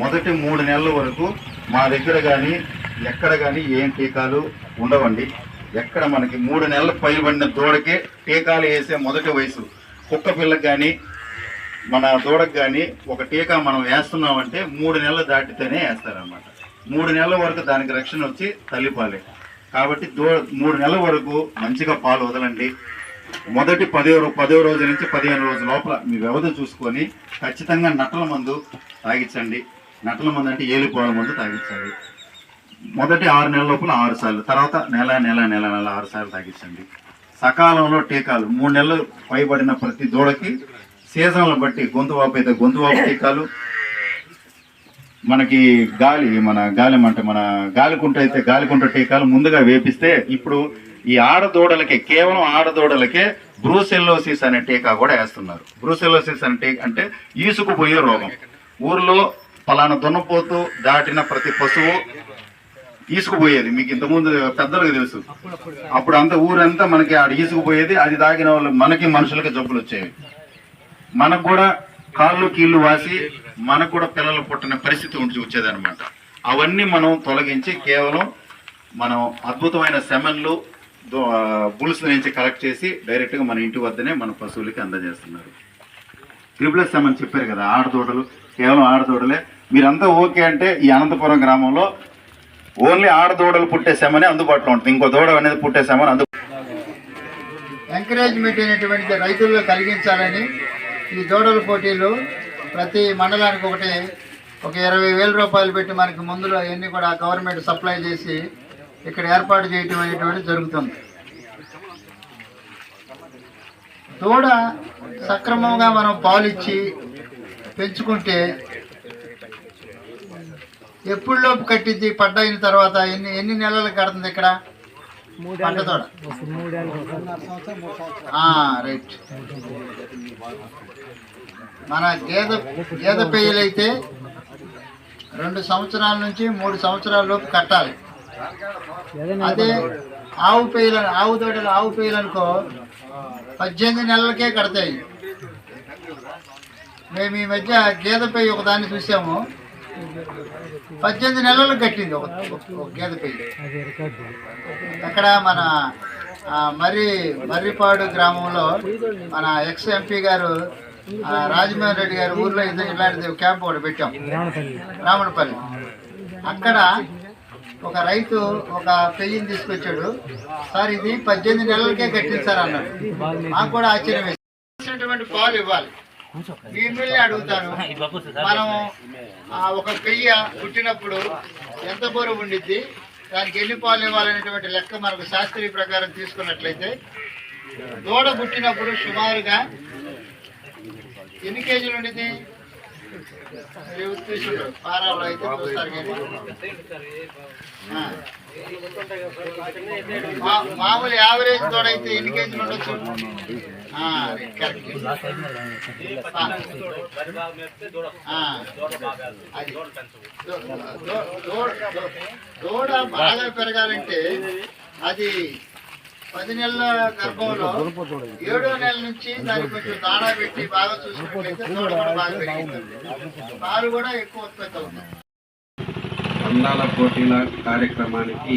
మొదటి మూడు నెలల వరకు మా దగ్గర కానీ ఎక్కడ కానీ ఏం టీకాలు ఉండవండి. ఎక్కడ మనకి మూడు నెలల పైబడిన దూడకే టీకాలు వేసే మొదటి వయసు. కుక్క పిల్లకి కానీ మన దూడకు కానీ ఒక టీకా మనం వేస్తున్నామంటే మూడు నెలలు దాటితేనే వేస్తారనమాట మూడు నెలల వరకు దానికి రక్షణ వచ్చి తల్లిపాలే కాబట్టి దో మూడు నెలల వరకు మంచిగా పాలు వదలండి. మొదటి పదో పదో రోజు నుంచి పదిహేను రోజుల లోపల మీ వ్యవధి చూసుకొని ఖచ్చితంగా నట్టల మందు తాగించండి. నట్టల మందు అంటే ఏలిపోవల మందు తాగించాలి మొదటి ఆరు నెలల లోపల ఆరు సార్లు తర్వాత నెల నెల నెల నెల ఆరు సార్లు తాగించండి సకాలంలో టీకాలు మూడు నెలలు పైబడిన ప్రతి దూడకి సీజన్లు బట్టి గొంతు వాపు అయితే గొంతు వాపు టీకాలు. మనకి గాలి మన గాలి అంటే మన గాలికుంట అయితే గాలికుంట టీకాలు ముందుగా వేపిస్తే ఇప్పుడు ఈ ఆడదూడలకే కేవలం ఆడదూడలకే బ్రూసెల్లోసిస్ అనే టీకా కూడా వేస్తున్నారు. బ్రూసెల్లోసిస్ అనే టీకా అంటే ఈసుకుపోయే రోగం. ఊర్లో పలానా దున్నపోతూ దాటిన ప్రతి పశువు ఈసుకుపోయేది. మీకు ఇంతకుముందు పెద్దలకు తెలుసు. అప్పుడు అంత ఊరంతా మనకి ఆడ ఈసుకుపోయేది. అది తాగిన వాళ్ళు మనకి మనుషులకి జబ్బులు వచ్చేవి. మనకు కూడా కాళ్ళు కీళ్ళు వాసి మనకు కూడా పిల్లలు పుట్టిన పరిస్థితి ఉండి వచ్చేదనమాట అవన్నీ మనం తొలగించి కేవలం మనం అద్భుతమైన సెమెన్లు బుల్స్ నుంచి కలెక్ట్ చేసి డైరెక్ట్గా మన ఇంటి వద్దనే మన పశువులకి అందజేస్తున్నారు. త్రిపుల్ సెమన్ చెప్పారు కదా ఆడదోడలు. కేవలం ఆడదోడలే మీరంతా ఓకే అంటే ఈ అనంతపురం గ్రామంలో ఓన్లీ ఆడదూడలు పుట్టే సెమనే అందుబాటులో ఉంటుంది. ఇంకో దూడ అనేది పుట్టే సెమని అందు ఎంకరేజ్మెంట్ అనేటువంటి రైతుల్లో కలిగించాలని ఈ దూడల పోటీలు ప్రతి మండలానికి ఒకటి. ఒక ఇరవై వేల రూపాయలు పెట్టి మనకి మందులు అవన్నీ కూడా గవర్నమెంట్ సప్లై చేసి ఇక్కడ ఏర్పాటు చేయటం అనేటువంటి జరుగుతుంది. దూడ సక్రమంగా మనం పాలిచ్చి పెంచుకుంటే ఎప్పుడులోపు పడ్డ అయిన తర్వాత ఎన్ని ఎన్ని నెలలు కడుతుంది ఇక్కడ? పంట రైట్. మన గేదె గేదె పెయ్యలైతే రెండు సంవత్సరాల నుంచి మూడు సంవత్సరాల లోపు కట్టాలి. అదే ఆవు పెయ్యలు ఆవు తోటలు ఆవు పెయ్యలు అనుకో పద్దెనిమిది నెలలకే కడతాయి. మేము ఈ మధ్య గేదె పెయ్యి ఒకదాన్ని చూసాము. పద్దెనిమిది నెలలకు కట్టింది ఒక గేదె పెయ్యి అక్కడ మన మర్రి మర్రిపాడు గ్రామంలో మన ఎక్స్ ఎంపీ గారు రాజమోహన్ రెడ్డి గారు ఊర్లో ఇది- ఇలాంటిది క్యాంప్ ఒకటి పెట్టాం. రామణపల్లి అక్కడ ఒక రైతు ఒక పెయ్యిని తీసుకొచ్చాడు. సార్ ఇది పద్దెనిమిది నెలలకే కట్టింది సార్ అన్నాడు. మాకు కూడా ఆశ్చర్యం వేసినటువంటి పాలు ఇవ్వాలి. మిమ్మల్ని అడుగుతాను. మనం ఒక పెయ్య పుట్టినప్పుడు ఎంత బరువు ఉండిద్ది దానికి ఎన్ని పాలు ఇవ్వాలనేటువంటి లెక్క మనకు శాస్త్రీయ ప్రకారం తీసుకున్నట్లయితే దూడ పుట్టినప్పుడు సుమారుగా ఎన్ని కేజీలు ఉండిద్ది? మామూలు యావరేజ్ తోడైతే ఎన్ని కేజీలు ఉండొచ్చు? దూడ బాగా పెరగాలంటే అది. పది నెలల గర్భంలో ఏడో నెల నుంచి దానికి కొంచెం దాణా పెట్టి బాగా చూసుకుంటే బాగా పెరుగుతుంది పాలు కూడా ఎక్కువ ఉత్పత్తి అవుతుంది. అందాల పోటీల కార్యక్రమానికి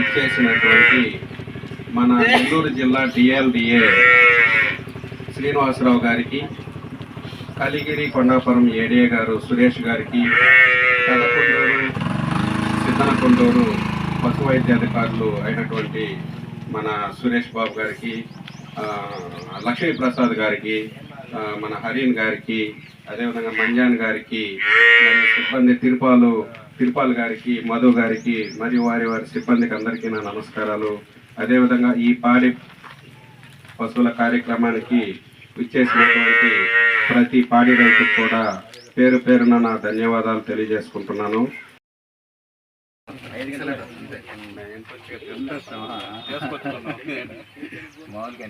ఇచ్చేసినటువంటి మన నెల్లూరు జిల్లా డిఎల్డిఏ శ్రీనివాసరావు గారికి కలిగిరి కొండాపురం ఏడిఏ గారు సురేష్ గారికి కలకొండూరు సిద్ధనకొండూరు పశు వైద్యాధికారులు అయినటువంటి మన సురేష్ బాబు గారికి లక్ష్మీప్రసాద్ లక్ష్మీ ప్రసాద్ గారికి మన హరీన్ గారికి అదేవిధంగా మంజాన్ గారికి మరియు సిబ్బంది తిరుపాలు తిరుపాల్ గారికి మధు గారికి మరియు వారి వారి సిబ్బందికి అందరికీ నా నమస్కారాలు. అదేవిధంగా ఈ పాడి పశువుల కార్యక్రమానికి ఇచ్చేసినటువంటి ప్రతి పాడి రైతుకు కూడా పేరు పేరున నా ధన్యవాదాలు తెలియజేసుకుంటున్నాను. మామూలుగా